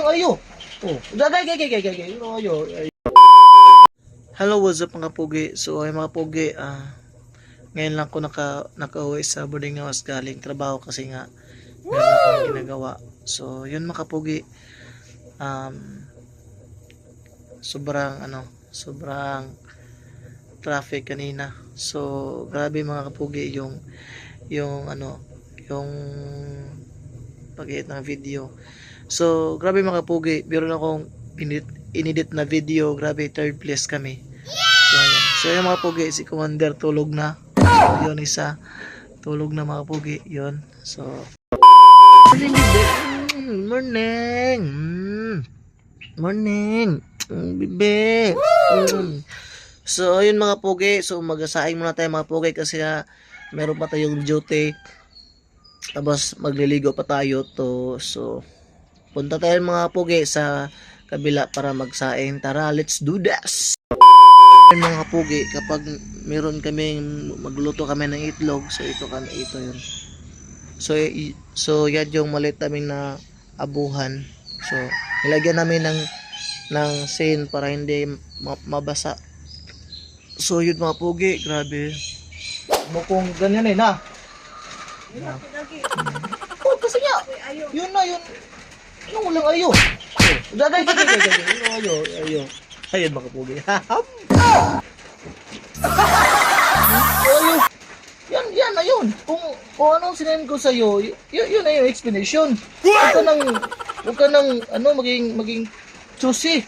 lang ayo. Oh, gagay, gagay, gagay, gagay. Ano ayo? Hello, what's up mga pugi? So, ay mga pugi, ah, ngayon lang ko naka, nakauwi sa boarding house galing trabaho kasi nga meron akong ginagawa. So, yun mga pugi. Um, sobrang ano, sobrang traffic kanina. So, grabe mga kapugi yung yung ano, yung pag ng video. So, grabe mga kapugi, meron akong inedit, inedit na video. Grabe, third place kami. So, ayan. So, yung mga pugi, si Commander tulog na. Yun isa. Tulog na mga pugi. Yun. So, morning, Morning. Morning. Mm. So, ayun mga pugi. So, magasaing muna tayo mga pugi kasi nga meron pa tayong duty. Tapos, magliligo pa tayo to. So, punta tayo mga pugi sa kabila para magsaing. Tara, let's do this! Mga pugi, kapag meron kaming magluto kami ng itlog, so ito kami, ito yun. So, so yan yung maliit namin na abuhan. So, nilagyan namin ng ng sin para hindi ma- mabasa. So, yun mga pugi, grabe. Mukhang ganyan eh, na. Oh, kasi nga, yun na, yun. Yung ulang ayo. Gagay, gagay. Yung ayo, ayo. Ayun mga pugi. ayo. Yan, yan, ayun. Kung, kung anong sinayin ko sa'yo, yun, yun na yung explanation. Huwag ka nang, huwag ka nang, ano, maging, maging choosy.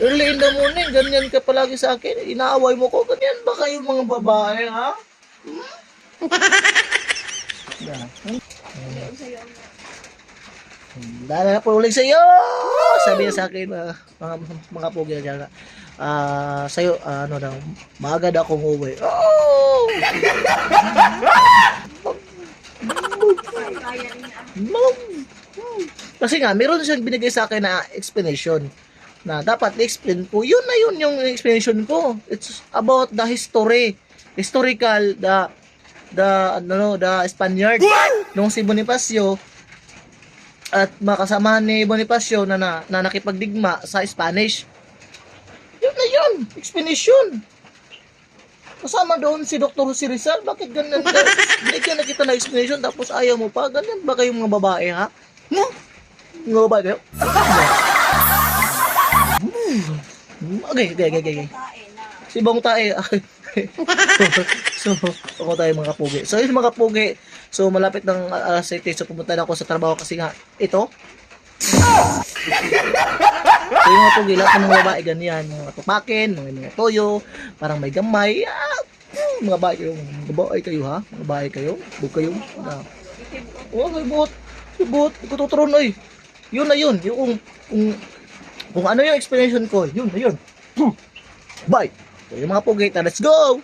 Early in the morning, ganyan ka palagi sa akin. Inaaway mo ko, ganyan ba kayo mga babae, ha? Hmm? Yeah. Dahil na po ulit sa iyo. Sabi niya sa akin mga mga, mga pugi na Ah, sa iyo ano daw, maaga daw akong uwi. Oh! Kasi nga, meron siyang binigay sa akin na explanation na dapat i-explain ko. Yun na yun yung explanation ko. It's about the history. Historical, the the ano the Spaniard nung si Bonifacio at makasamahan ni Bonifacio na, na, na nakipagdigma sa Spanish. Yun na yun, explanation. Kasama doon si Dr. Si Rizal, bakit ganyan ka? Binigyan na kita na explanation tapos ayaw mo pa. Ganyan ba kayong mga babae ha? Hmm? Mga babae kayo? Hmm. Okay, okay, okay, okay. Si Bong Tae. so, ako tayo mga pugi. So, yun mga pugi. So, malapit ng uh, alas 7. So, pumunta na ako sa trabaho kasi nga, ito. so, yung mga pugi, lahat ng mga babae ganyan. Mga tupakin, mga, mga toyo, parang may gamay. Ah, hmm, mga babae kayo. Mga babae kayo, ha? Mga babae kayo. Huwag kayo. Ah. Oh, may buhot. May buhot. Yun na yun. Yung, kung, kung, ano yung explanation ko, yun na yun. Bye. So, yung mga pugi, let's go!